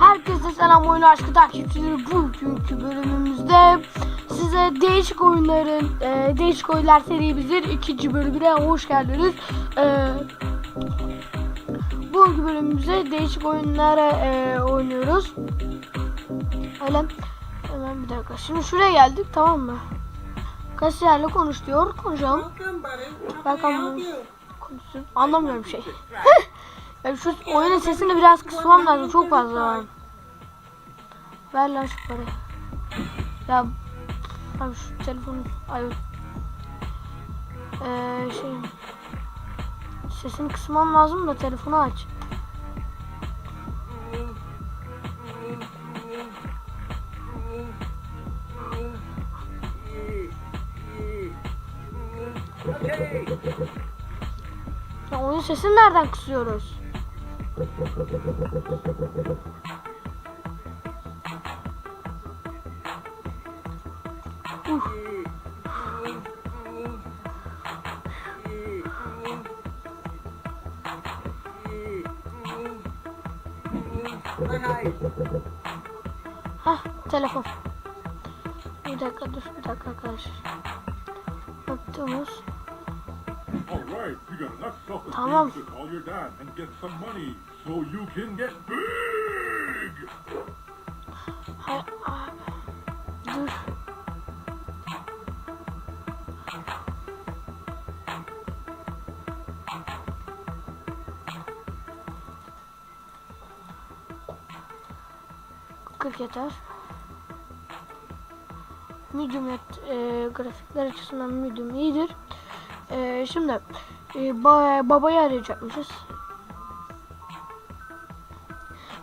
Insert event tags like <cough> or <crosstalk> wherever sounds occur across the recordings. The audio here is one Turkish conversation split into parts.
Herkese selam oyun aşkı takipçileri bugünkü bölümümüzde size değişik oyunların e, değişik oyunlar serimizin ikinci bölümüne hoş geldiniz. E, bugünkü bölümümüzde değişik oyunlara e, oynuyoruz. Öyle hemen bir dakika. Şimdi şuraya geldik tamam mı? Kasiyerle konuş diyor. Konuşalım. You? Konuşsun. Anlamıyorum bir şey. Ya şu oyunun sesini biraz kısmam lazım. Çok fazla. Ver lan şu parayı. Ya abi şu telefonu ay ee, şey sesini kısmam lazım da telefonu aç. Ya oyun sesini nereden kısıyoruz? Hah telefon. Bir dakika dur bir dakika arkadaşlar. Self-esteem Tamam. So you can get big. Kırk yeter. Medium et, e, grafikler açısından medium iyidir. E, şimdi e, ba- babayı arayacakmışız.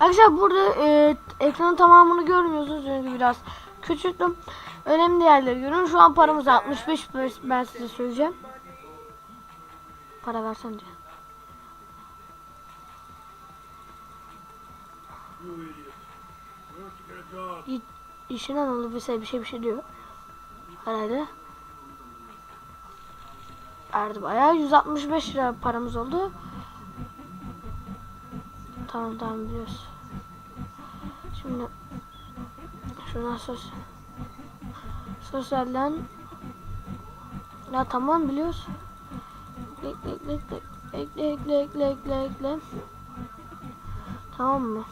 Arkadaşlar burada e, ekranın tamamını görmüyorsunuz çünkü biraz küçülttüm. Önemli yerleri görün. Şu an paramız 65 ben size söyleyeceğim. Para versene. İ- bir şey bir şey bir şey diyor. Herhalde. Verdi bayağı 165 lira paramız oldu. Tamam tamam biliyoruz. Şimdi şuradan sos sosyalden ya tamam biliyoruz. Ekle ekle ekle ekle ekle ekle ekle. Tamam mı?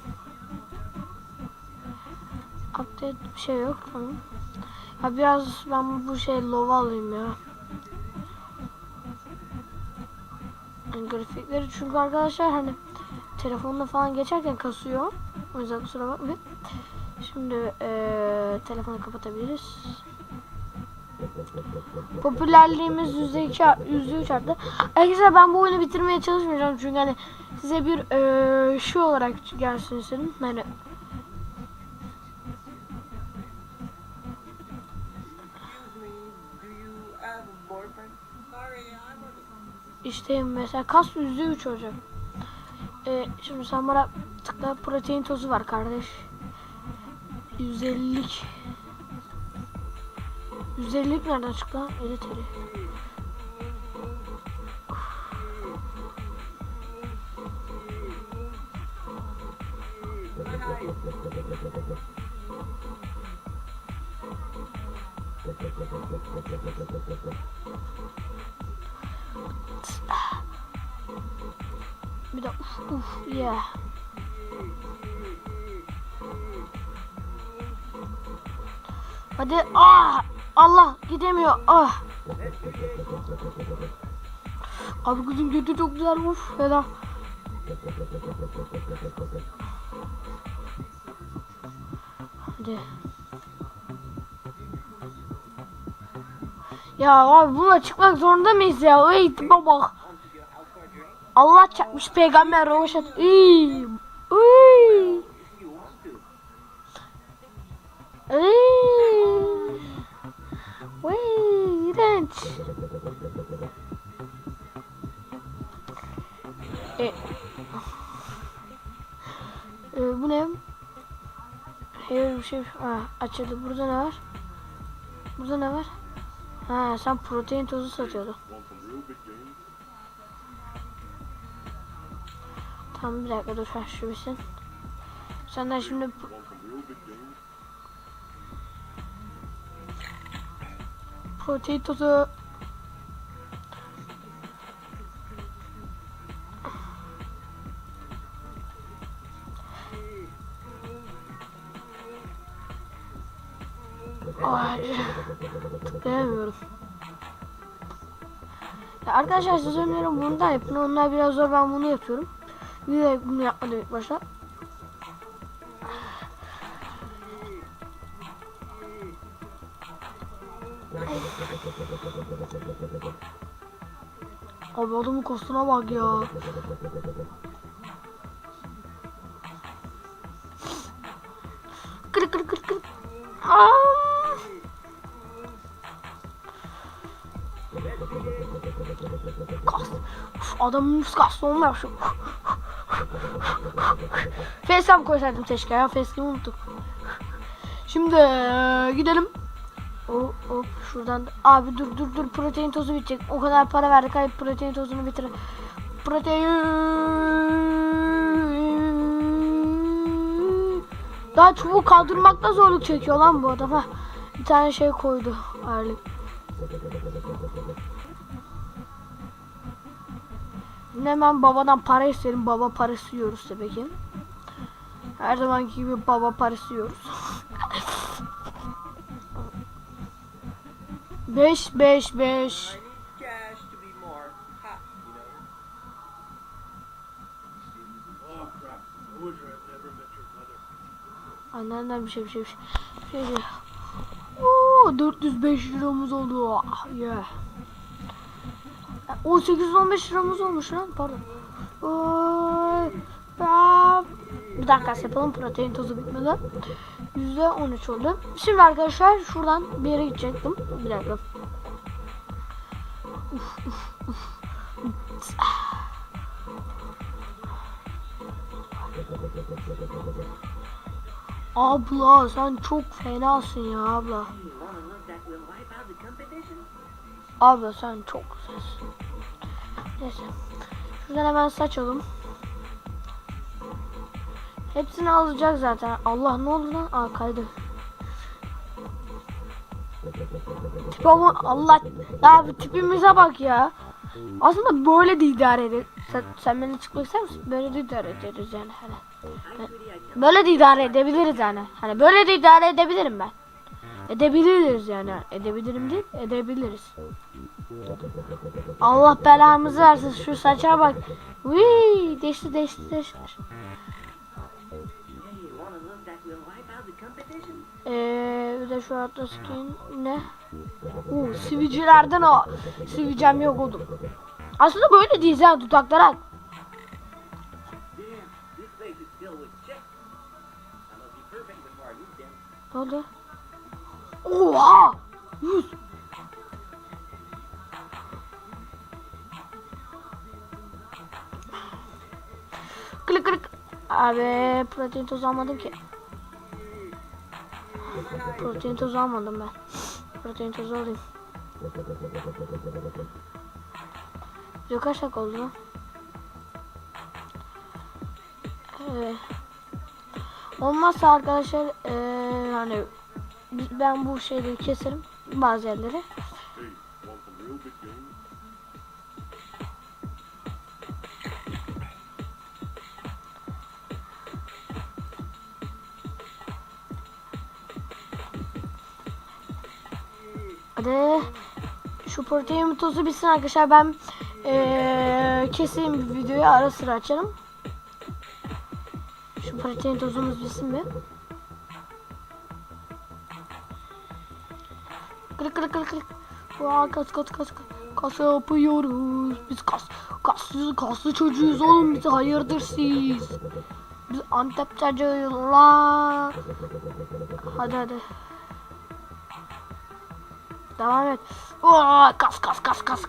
Update bir şey yok tamam. Ya biraz ben bu şey lova alayım ya. Yani grafikleri çünkü arkadaşlar hani telefonla falan geçerken kasıyor. O yüzden kusura bakmayın. Şimdi eee telefonu kapatabiliriz. Popülerliğimiz %2 %3 arttı. Arkadaşlar ben bu oyunu bitirmeye çalışmayacağım çünkü hani size bir eee şu olarak gelsin istedim. A İşte mesela kas yüzde üç olacak. Ee, şimdi sen bana tıkla protein tozu var kardeş. 150'lik. 150'lik nereden çıktı lan? Evet hi. Bir de uf uf yeah. Hadi ah Allah gidemiyor ah. Abi kızın götü çok güzel uf fena. Hadi. Ya abi buna çıkmak zorunda mıyız ya? Ey bak. Allah çarpmış peygamber roşat. Iy. Iy. Iy. İğrenç. E, e, bu ne? Hayır bir şey. Ha, açıldı. Burada ne var? Burada ne var? Ha, sen protein tozu satıyordun. Tamam bir dakika dur şu bitsin. Senden şimdi protein tozu Ay, tıklayamıyorum. Ya arkadaşlar size öneriyorum bunu da yapın. Onlar biraz zor ben bunu yapıyorum. Bir de bunu yapmadım ilk başta. Abi adamın kostuna bak ya. Kırık kırık kırık kırık. Aa! Kas. Uf, adamın kaslı olmuyor şu. Facecam koysaydım keşke ya. Facecam'ı unuttuk. Şimdi eee, gidelim. Hop hop şuradan abi dur dur dur protein tozu bitecek. O kadar para verdik hadi protein tozunu bitir. Protein. Daha çubuğu kaldırmakta zorluk çekiyor lan bu adam. Hah, bir tane şey koydu ağırlık. Hemen babadan para isterim. Baba parası yiyoruz tabii ki. Her zamanki gibi baba parası yiyoruz. <laughs> met your mother. Annenden bir şey bir şey bir şey. Bir şey. Oo 405 liramız oldu. Ah, Yeah. O 815 liramız olmuş lan pardon. Oy. Bir dakika yapalım protein tozu bitmeden. %13 oldu. Şimdi arkadaşlar şuradan bir yere gidecektim. Bir dakika. Uf, uf, uf. Abla sen çok fenasın ya abla. Abla sen çok güzelsin. Neyse. Şuradan hemen saçalım. Hepsini alacak zaten. Allah ne oldu lan? Aa kaydı. Tipe ama Allah ya tipimize bak ya. Aslında böyle de idare ederiz. Sen, sen beni çıkmak? Böyle de idare ederiz yani. Hani. Böyle de idare edebiliriz yani. Hani böyle de idare edebilirim ben. Edebiliriz yani. Edebilirim değil, edebiliriz. Allah belamızı versin şu saça bak. Vii, değişti değişti değişti. Ee, bir de şu altta skin ne? Uuu sivicilerden o. Sivicem yok oğlum. Aslında böyle değil ya dudaklara. Ne? Oha! Yüz. Klik klik. Abi protein tozu almadım ki. Protein tozu almadım ben. Protein tozu alayım. Yok kaç dakika oldu? Ee, olmazsa arkadaşlar ee, hani ben bu şeyleri keserim bazı yerleri. Hadi şu protein tozu bitsin arkadaşlar ben ee, keseyim videoyu ara sıra açarım. Şu protein tozumuz bitsin bir. Kırık kırık kırık kırık. Vaa kas kas kas. Kas yapıyoruz. Biz kas kaslı kaslı çocuğuz oğlum biz hayırdır siz. Biz Antep çocuğuyuz la. Hadi hadi. Devam et. Oo, kas kas kas kas.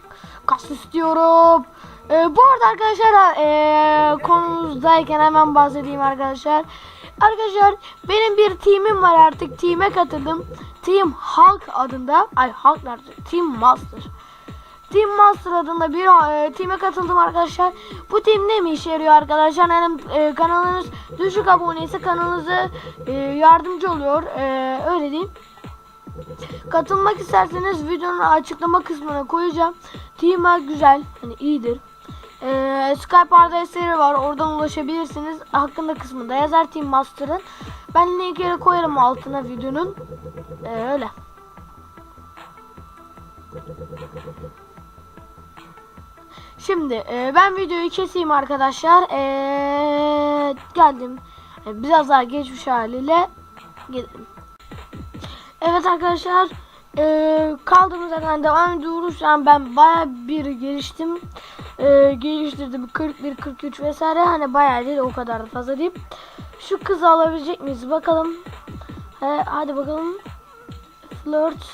Kas istiyorum. Ee, bu arada arkadaşlar ee, konumuzdayken hemen bahsedeyim arkadaşlar. Arkadaşlar benim bir team'im var artık. Team'e katıldım. Team Hulk adında. Ay Hulk nerede? Team Master. Team Master adında bir e, team'e katıldım arkadaşlar. Bu team ne mi işe yarıyor arkadaşlar? Yani e, kanalınız düşük abone ise kanalınıza e, yardımcı oluyor. E, öyle diyeyim. Katılmak isterseniz videonun açıklama kısmına koyacağım. Team'e güzel, hani iyidir. Ee, Skype adresleri var. Oradan ulaşabilirsiniz. Hakkında kısmında yazar Team Master'ın. Ben linkleri koyarım altına videonun. Ee, öyle. Şimdi e, ben videoyu keseyim arkadaşlar. Ee, geldim. E, Biraz daha geçmiş haliyle gelelim. Evet arkadaşlar e, kaldığımız yerden devam ediyoruz. Yani ben baya bir geliştim. E, geliştirdim 41, 43 vesaire. Hani baya değil o kadar da fazla değil. Şu kızı alabilecek miyiz bakalım. E, hadi bakalım. Flirt.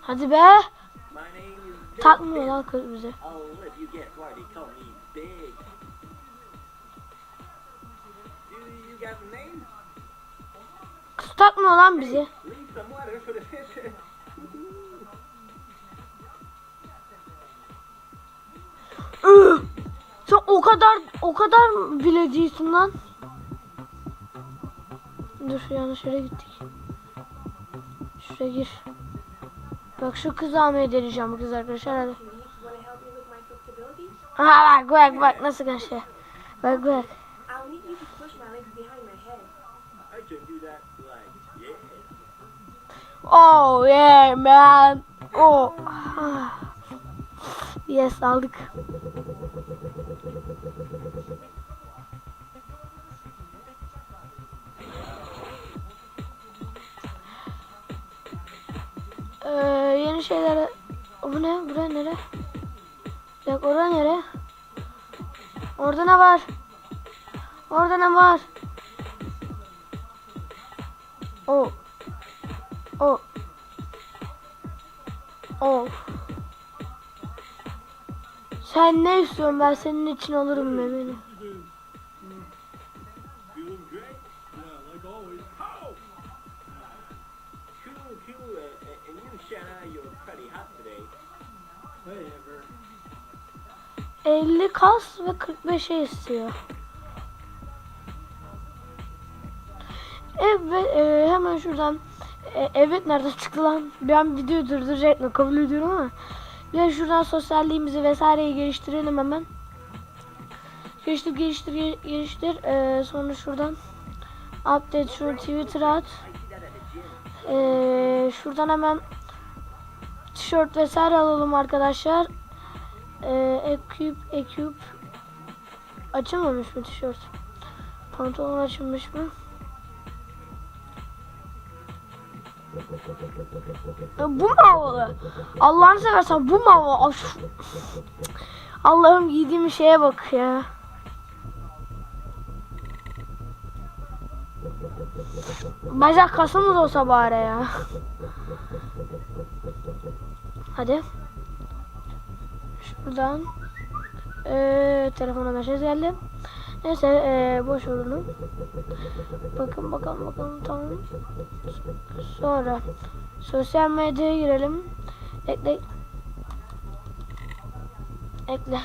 Hadi be. Takmıyor lan kız bize. Kız takmıyor lan bizi. Sen o kadar o kadar bile değilsin lan. Dur yanlış yere gittik. Şuraya gir. Bak şu kızı almaya deneyeceğim bu kız arkadaşlar hadi. Want to help me with my flexibility? Ha bak bak bak nasıl kaçıyor. Bak bak. Oh yeah man. Oh. <sighs> Yes aldık. Ee, yeni şeyler. Bu ne? Buraya nere? Bak orada nere? Orada ne var? Orada ne var? Oh. Oh. Of. Sen ne istiyorsun ben senin için memeni. Feeling 50 kas ve 45 istiyor. Evet e, hemen şuradan e, evet nerede çıktı lan? Ben video durduracaktım kabul ediyorum ama bir şuradan sosyalliğimizi vesaireyi geliştirelim hemen. Geliştir geliştir gel- geliştir E, sonra şuradan update şunu Twitter'a at. E, şuradan hemen tişört vesaire alalım arkadaşlar. Ee, eküp eküp açılmamış mı tişört? Pantolon açılmış mı? Bu mu havalı? Allah'ını seversen bu mu havalı? Allah'ım giydiğim şeye bak ya. Bacak kasımız olsa bari ya. Hadi. Şuradan ee, telefona mesaj geldi. Neyse ee, boş onu. Bakın bakalım bakalım tamam. Sonra sosyal medyaya girelim. Ekle. Ekle.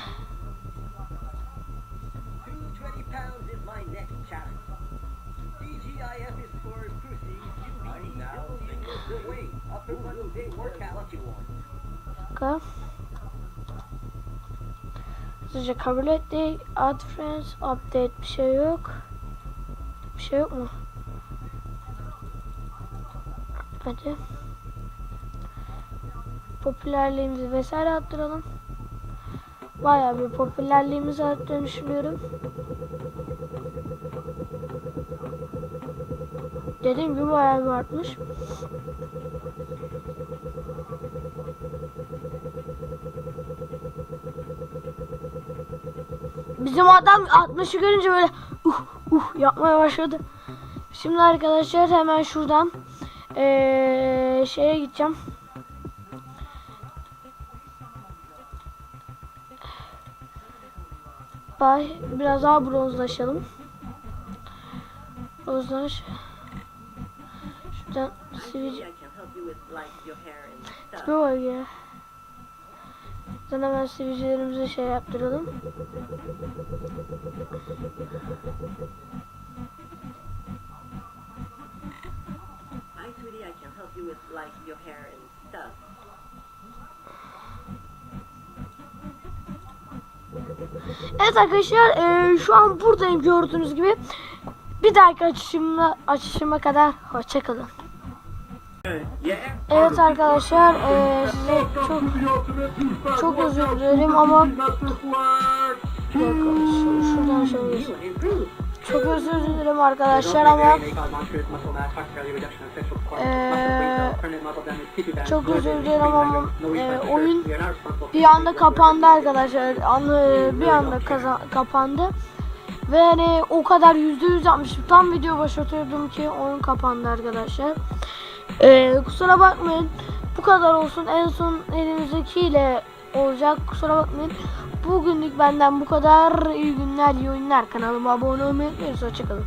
220 Hızlıca kabul ettik. Add friends, update bir şey yok. Bir şey yok mu? Hadi. Popülerliğimizi vesaire arttıralım. Bayağı bir popülerliğimizi arttığını düşünüyorum. Dediğim gibi bayağı bir artmış. Bizim adam 60'ı görünce böyle uh uh yapmaya başladı. Şimdi arkadaşlar hemen şuradan eee şeye gideceğim. Bay. Biraz daha bronzlaşalım. Bronzlaş. Şuradan sivici I can help like your hair and stuff. Evet arkadaşlar eee, şu an buradayım gördüğünüz gibi. Bir dahaki açışımla açışıma kadar hoşçakalın. Evet arkadaşlar eee, size çok çok özür dilerim ama şuradan şöyle çok özür dilerim arkadaşlar ama Eee, çok özür dilerim ama eee, oyun bir anda kapandı arkadaşlar. Anı bir anda kaza- kapandı. Ve hani o kadar yüzde yüz yapmışım. Tam video başlatıyordum ki oyun kapandı arkadaşlar. Eee, kusura bakmayın. Bu kadar olsun. En son elimizdekiyle olacak. Kusura bakmayın. Bugünlük benden bu kadar. İyi günler, iyi oyunlar. Kanalıma abone olmayı unutmayın. Hoşçakalın.